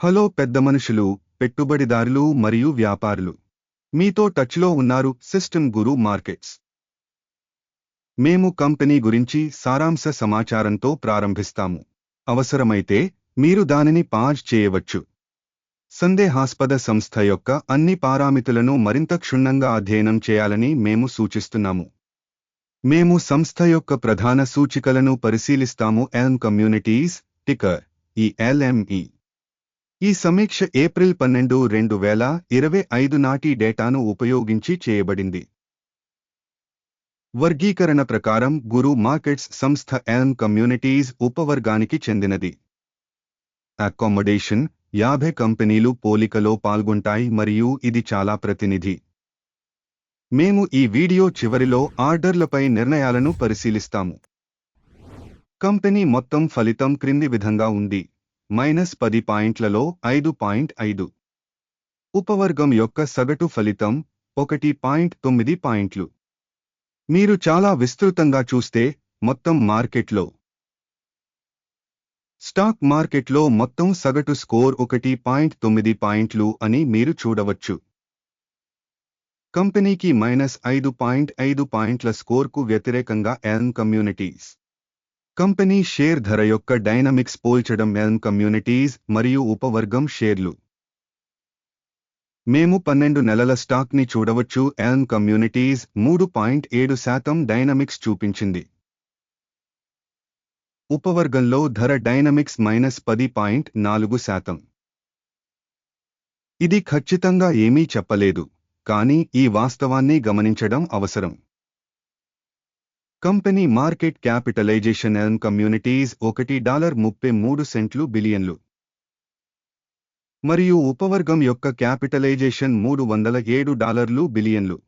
Hello పెద్ద మనుషులు పెట్టుబడిదారులు మరియు వ్యాపారులు. మీతో టచ్లో ఉన్నారు సిస్టమ్ గురు మార్కెట్స్. మేము కంపెనీ గురించి సారాంశ సమాచారంతో ప్రారంభిస్తాము. అవసరమైతే మీరు దానిని పాజ్ చేయవచ్చు. సందేహాస్పద సంస్థ యొక్క అన్ని పారామితులను మరింత క్షుణ్ణంగా అధ్యయనం చేయాలని మేము సూచిస్తున్నాము. మేము సంస్థ యొక్క ప్రధాన సూచికలను పరిశీలిస్తాము. Elm communities ticker E LME ఈ సమీక్ష ఏప్రిల్ పన్నెండు రెండు వేల ఇరవై ఐదు నాటి డేటాను ఉపయోగించి చేయబడింది. వర్గీకరణ ప్రకారం గురు మార్కెట్స్ సంస్థ ఎల్మ్ కమ్యూనిటీస్ ఉపవర్గానికి చెందినది. అకామొడేషన్ యాభై కంపెనీలు పోలికలో పాల్గొంటాయి మరియు ఇది చాలా ప్రతినిధి. మేము ఈ వీడియో చివరిలో ఆర్డర్లపై నిర్ణయాలను పరిశీలిస్తాము. కంపెనీ మొత్తం ఫలితం క్రింది విధంగా ఉంది. మైనస్ పది పాయింట్లలో ఐదు పాయింట్ ఐదు. ఉపవర్గం యొక్క సగటు ఫలితం ఒకటి పాయింట్ తొమ్మిది పాయింట్లు. మీరు చాలా విస్తృతంగా చూస్తే మొత్తం మార్కెట్లో. స్టాక్ మార్కెట్లో మొత్తం సగటు స్కోర్ ఒకటి పాయింట్ తొమ్మిది పాయింట్లు అని మీరు చూడవచ్చు. కంపెనీకి మైనస్ ఐదు పాయింట్ ఐదు పాయింట్ల స్కోర్కు వ్యతిరేకంగా ఎన్ కమ్యూనిటీస్. కంపెనీ షేర్ ధర యొక్క డైనమిక్స్ పోల్చడం ఎల్మ్ కమ్యూనిటీస్ మరియు ఉపవర్గం షేర్లు. మేము పన్నెండు నెలల స్టాక్ని చూడవచ్చు. ఎల్మ్ కమ్యూనిటీస్ మూడు పాయింట్ ఏడు శాతం డైనమిక్స్ చూపించింది. ఉపవర్గంలో ధర డైనమిక్స్ మైనస్ పది పాయింట్ నాలుగు శాతం. ఇది ఖచ్చితంగా ఏమీ చెప్పలేదు. కానీ ఈ వాస్తవాన్ని గమనించడం అవసరం. Company market capitalization Elm communities ఒకటి డాలర్ ముప్పై మూడు సెంట్లు బిలియన్లు. మరియు ఉపవర్గం యొక్క క్యాపిటలైజేషన్ మూడు వందల ఏడు డాలర్లు బిలియన్లు.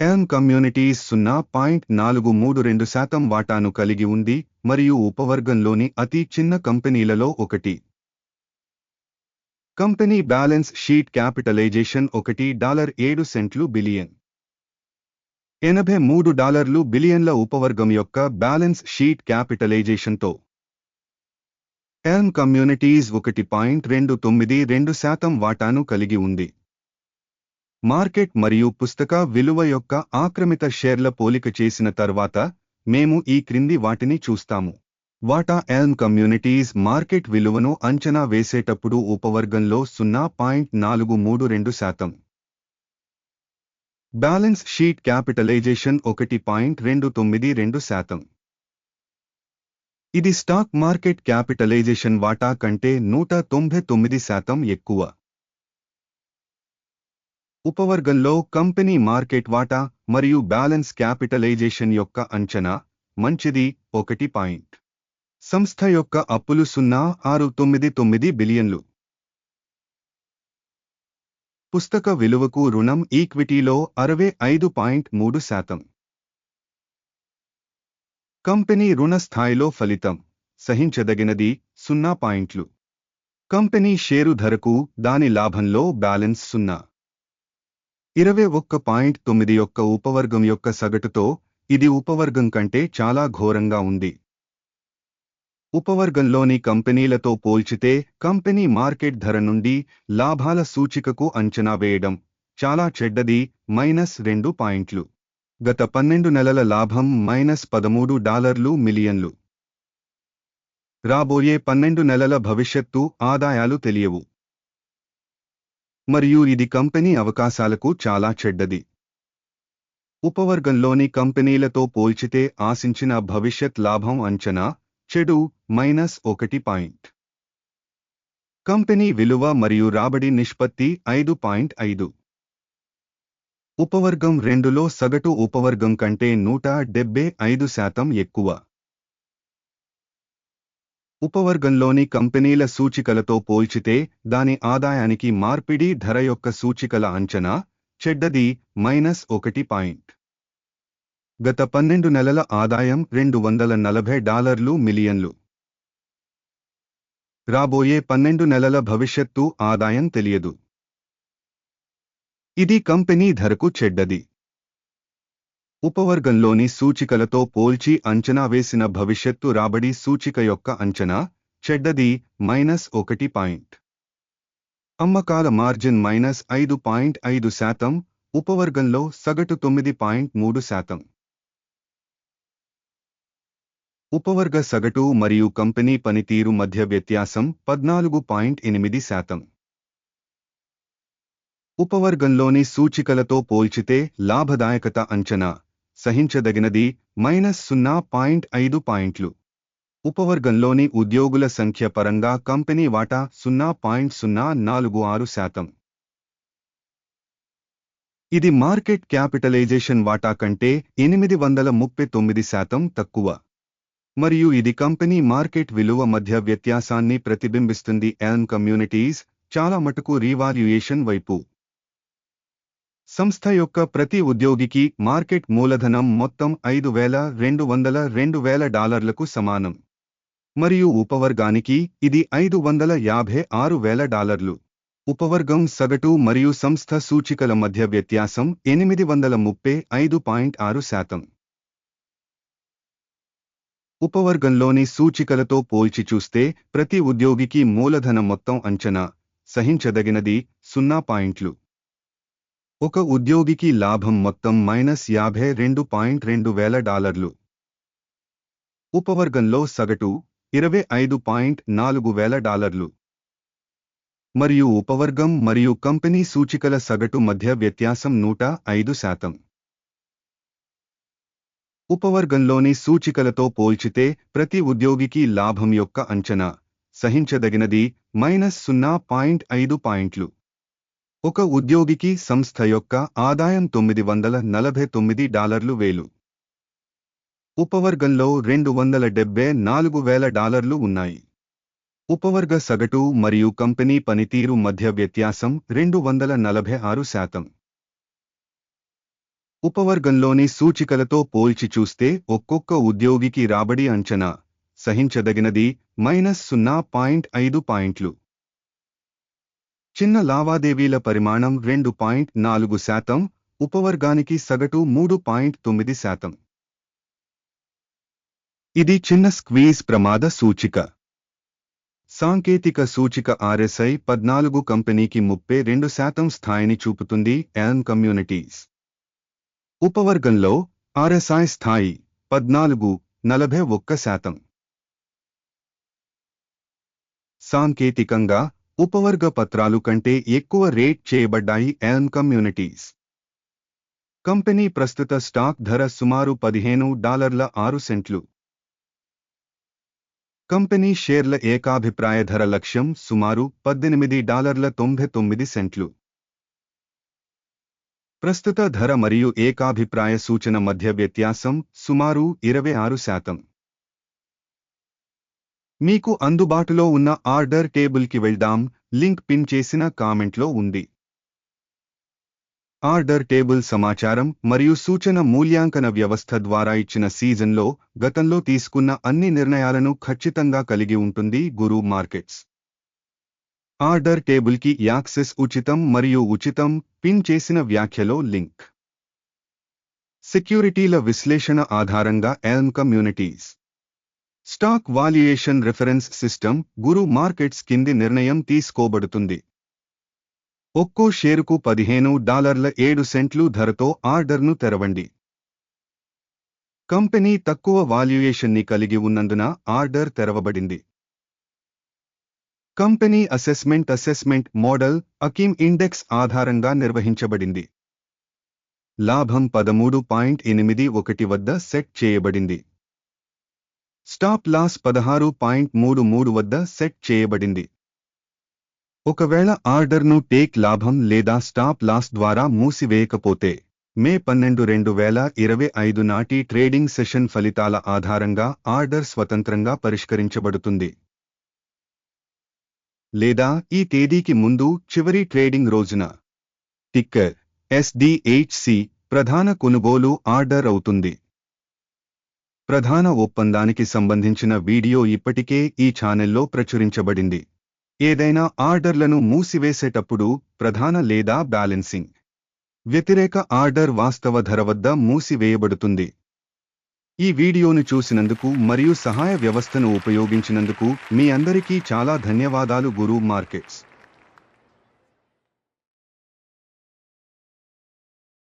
ఎల్మ్ కమ్యూనిటీస్ సున్నా పాయింట్ నాలుగు మూడు రెండు శాతం వాటాను కలిగి ఉంది మరియు ఉపవర్గంలోని అతి చిన్న కంపెనీలలో ఒకటి. కంపెనీ బ్యాలెన్స్ షీట్ క్యాపిటలైజేషన్ ఒకటి డాలర్ ఏడు సెంట్లు బిలియన్. ఎనభై మూడు డాలర్లు బిలియన్ల ఉపవర్గం యొక్క బ్యాలెన్స్ షీట్ క్యాపిటలైజేషన్తో. ఎల్మ్ కమ్యూనిటీస్ ఒకటి పాయింట్ రెండు తొమ్మిది రెండు శాతం వాటాను కలిగి ఉంది. మార్కెట్ మరియు పుస్తక విలువ యొక్క ఆక్రమిత షేర్ల పోలిక చేసిన తర్వాత మేము ఈ క్రింది వాటిని చూస్తాము. వాటా ఎల్మ్ కమ్యూనిటీస్ మార్కెట్ విలువను అంచనా వేసేటప్పుడు ఉపవర్గంలో సున్నా పాయింట్ నాలుగు మూడు రెండు శాతం. బ్యాలెన్స్ షీట్ క్యాపిటలైజేషన్ ఒకటి పాయింట్ రెండు తొమ్మిది రెండు శాతం. ఇది స్టాక్ మార్కెట్ క్యాపిటలైజేషన్ వాటా కంటే నూట తొంభై తొమ్మిది శాతం ఎక్కువ. ఉపవర్గంలో కంపెనీ మార్కెట్ వాటా మరియు బ్యాలెన్స్ క్యాపిటలైజేషన్ యొక్క అంచనా మంచిది ఒకటి పాయింట్. సంస్థ యొక్క అప్పులు సున్నా ఆరు తొమ్మిది తొమ్మిది బిలియన్లు. పుస్తక విలువకు రుణం ఈక్విటీలో అరవై ఐదు పాయింట్ మూడు శాతం. కంపెనీ రుణ స్థాయిలో ఫలితం సహించదగినది సున్నా పాయింట్లు. కంపెనీ షేరు ధరకు దాని లాభంలో బ్యాలెన్స్ సున్నా. ఇరవై ఒక్క పాయింట్ తొమ్మిది యొక్క ఉపవర్గం యొక్క సగటుతో ఇది ఉపవర్గం కంటే చాలా ఘోరంగా ఉంది. ఉపవర్గంలోని కంపెనీలతో పోల్చితే కంపెనీ మార్కెట్ ధర నుండి లాభాల సూచికకు అంచనా వేయడం చాలా చెడ్డది మైనస్ రెండు పాయింట్లు. గత పన్నెండు నెలల లాభం మైనస్ పదమూడు డాలర్లు మిలియన్లు. రాబోయే పన్నెండు నెలల భవిష్యత్తు ఆదాయాలు తెలియవు. మరియు ఇది కంపెనీ అవకాశాలకు చాలా చెడ్డది. ఉపవర్గంలోని కంపెనీలతో పోల్చితే ఆశించిన భవిష్యత్ లాభం అంచనా చెడు మైనస్ ఒకటి పాయింట్. కంపెనీ విలువ మరియు రాబడి నిష్పత్తి ఐదు పాయింట్ ఐదు. ఉపవర్గం రెండులో సగటు ఉపవర్గం కంటే నూట డెబ్బై ఐదు శాతం ఎక్కువ. ఉపవర్గంలోని కంపెనీల సూచికలతో పోల్చితే దాని ఆదాయానికి మార్పిడి ధర యొక్క సూచికల అంచనా చెడ్డది మైనస్ ఒకటి పాయింట్. గత పన్నెండు నెలల ఆదాయం రెండు వందల నలభై డాలర్లు మిలియన్లు. రాబోయే పన్నెండు నెలల భవిష్యత్తు ఆదాయం తెలియదు. ఇది కంపెనీ ధరకు చెడ్డది. ఉపవర్గంలోని సూచికలతో పోల్చి అంచనా వేసిన భవిష్యత్తు రాబడి సూచిక యొక్క అంచనా చెడ్డది మైనస్ ఒకటి పాయింట్. అమ్మకాల మార్జిన్ మైనస్ ఐదు పాయింట్ ఐదు శాతం ఉపవర్గంలో సగటు తొమ్మిది పాయింట్ మూడు శాతం. ఉపవర్గ సగటు మరియు కంపెనీ పనితీరు మధ్య వ్యత్యాసం పద్నాలుగు పాయింట్ ఎనిమిది శాతం. ఉపవర్గంలోని సూచికలతో పోల్చితే లాభదాయకత అంచనా సహించదగినది మైనస్ సున్నా పాయింట్ ఐదు పాయింట్లు. ఉపవర్గంలోని ఉద్యోగుల సంఖ్య పరంగా కంపెనీ వాటా సున్నా పాయింట్ సున్నా నాలుగు ఆరు శాతం. ఇది మార్కెట్ క్యాపిటలైజేషన్ వాటా కంటే ఎనిమిది వందల ముప్పై తొమ్మిది శాతం తక్కువ. మరియు ఇది కంపెనీ మార్కెట్ విలువ మధ్య వ్యత్యాసాన్ని ప్రతిబింబిస్తుంది. ఎల్న్ కమ్యూనిటీస్ చాలా మటుకు రీవాల్యుయేషన్ వైపు. సంస్థ యొక్క ప్రతి ఉద్యోగికి మార్కెట్ మూలధనం మొత్తం ఐదు వేల రెండు వందల రెండు వేల డాలర్లకు సమానం. మరియు ఉపవర్గానికి ఇది ఐదు వందల యాభై ఆరు వేల డాలర్లు. ఉపవర్గం సగటు మరియు సంస్థ సూచికల మధ్య వ్యత్యాసం ఎనిమిది వందల ముప్పై ఐదు పాయింట్ ఆరు శాతం. ఉపవర్గంలోని సూచికలతో పోల్చి చూస్తే ప్రతి ఉద్యోగికి మూలధన మొత్తం అంచనా సహించదగినది సున్నా పాయింట్లు. ఒక ఉద్యోగికి లాభం మొత్తం మైనస్ యాభై రెండు పాయింట్ రెండు వేల డాలర్లు. ఉపవర్గంలో సగటు ఇరవై ఐదు పాయింట్ నాలుగు వేల డాలర్లు. మరియు ఉపవర్గం మరియు కంపెనీ సూచికల సగటు మధ్య వ్యత్యాసం నూట ఐదు శాతం. ఉపవర్గంలోని సూచికలతో పోల్చితే ప్రతి ఉద్యోగికి లాభం యొక్క అంచనా సహించదగినది మైనస్ సున్నా పాయింట్ ఐదు పాయింట్లు. ఒక ఉద్యోగికి సంస్థ యొక్క ఆదాయం తొమ్మిది వందల నలభై తొమ్మిది డాలర్లు వేలు. ఉపవర్గంలో రెండు వందల డెబ్బై నాలుగు వేల డాలర్లు ఉన్నాయి. ఉపవర్గ సగటు మరియు కంపెనీ పనితీరు మధ్య వ్యత్యాసం రెండు వందల నలభై ఆరు శాతం. ఉపవర్గంలోని సూచికలతో పోల్చి చూస్తే ఒక్కొక్క ఉద్యోగికి రాబడి అంచనా సహించదగినది మైనస్ సున్నా పాయింట్ ఐదు పాయింట్లు. చిన్న లావాదేవీల పరిమాణం రెండు పాయింట్ నాలుగు శాతం ఉపవర్గానికి సగటు మూడు పాయింట్ తొమ్మిది శాతం. ఇది చిన్న స్క్వీజ్ ప్రమాద సూచిక. సాంకేతిక సూచిక ఆర్ఎస్ఐ పద్నాలుగు కంపెనీకి ముప్పై రెండు శాతం స్థాయిని చూపుతుంది ఎల్న్ కమ్యూనిటీస్. ఉపవర్గంలో ఆర్ఎస్ఐ స్థాయి పద్నాలుగు నలభై ఒక్క శాతం. సాంకేతికంగా ఉపవర్గ పత్రాలు కంటే ఎక్కువ రేట్ చేయబడ్డాయి ఎల్మ్ కమ్యూనిటీస్. కంపెనీ ప్రస్తుత స్టాక్ ధర సుమారు పదిహేను డాలర్ల ఆరు సెంట్లు. కంపెనీ షేర్ల ఏకాభిప్రాయ ధర లక్ష్యం సుమారు పద్దెనిమిది డాలర్ల తొంభై తొమ్మిది సెంట్లు. ప్రస్తుత ధర మరియు ఏకాభిప్రాయ సూచన మధ్య వ్యత్యాసం సుమారు ఇరవై ఆరు శాతం. మీకు అందుబాటులో ఉన్న ఆర్డర్ టేబుల్కి వెళ్దాం లింక్ పిన్ చేసిన కామెంట్లో ఉంది. ఆర్డర్ టేబుల్ సమాచారం మరియు సూచన మూల్యాంకన వ్యవస్థ ద్వారా ఇచ్చిన సీజన్లో గతంలో తీసుకున్న అన్ని నిర్ణయాలను ఖచ్చితంగా కలిగి ఉంటుంది గురు మార్కెట్స్. ఆర్డర్ టేబుల్కి యాక్సెస్ ఉచితం మరియు ఉచితం పిన్ చేసిన వ్యాఖ్యలో లింక్. సెక్యూరిటీల విశ్లేషణ ఆధారంగా Elm communities stock valuation reference system Guru markets కింది నిర్ణయం తీసుకోబడుతుంది. ఒక్కో షేరుకు పదిహేను డాలర్ల ఏడు సెంట్లు ధరతో ఆర్డర్ను తెరవండి. కంపెనీ తక్కువ వాల్యుయేషన్ని కలిగి ఉన్నందున ఆర్డర్ తెరవబడింది. కంపెనీ అసెస్మెంట్ అసెస్మెంట్ మోడల్ అకీమ్ ఇండెక్స్ ఆధారంగా నిర్వహించబడింది. లాభం పదమూడు పాయింట్ ఎనిమిది ఒకటి వద్ద సెట్ చేయబడింది. స్టాప్ లాస్ పదహారు పాయింట్ మూడు మూడు వద్ద సెట్ చేయబడింది. ఒకవేళ ఆర్డర్ను టేక్ లాభం లేదా స్టాప్ లాస్ ద్వారా మూసివేయకపోతే మే పన్నెండు రెండు వేల ఇరవై ఐదు నాటి ట్రేడింగ్ సెషన్ ఫలితాల ఆధారంగా ఆర్డర్ స్వతంత్రంగా పరిష్కరించబడుతుంది. లేదా ఈ తేదీకి ముందు చివరి ట్రేడింగ్ రోజున. టిక్కర్ ఎస్డిహెచ్సి ప్రధాన కొనుగోలు ఆర్డర్ అవుతుంది. ప్రధాన ఒప్పందానికి సంబంధించిన వీడియో ఇప్పటికే ఈ ఛానెల్లో ప్రచురించబడింది. ఏదైనా ఆర్డర్లను మూసివేసేటప్పుడు ప్రధాన లేదా బ్యాలెన్సింగ్. వ్యతిరేక ఆర్డర్ వాస్తవ ధర వద్ద మూసివేయబడుతుంది. ఈ వీడియోను చూసినందుకు మరియు సహాయ వ్యవస్థను ఉపయోగించినందుకు మీ అందరికీ చాలా ధన్యవాదాలు గురు మార్కెట్స్.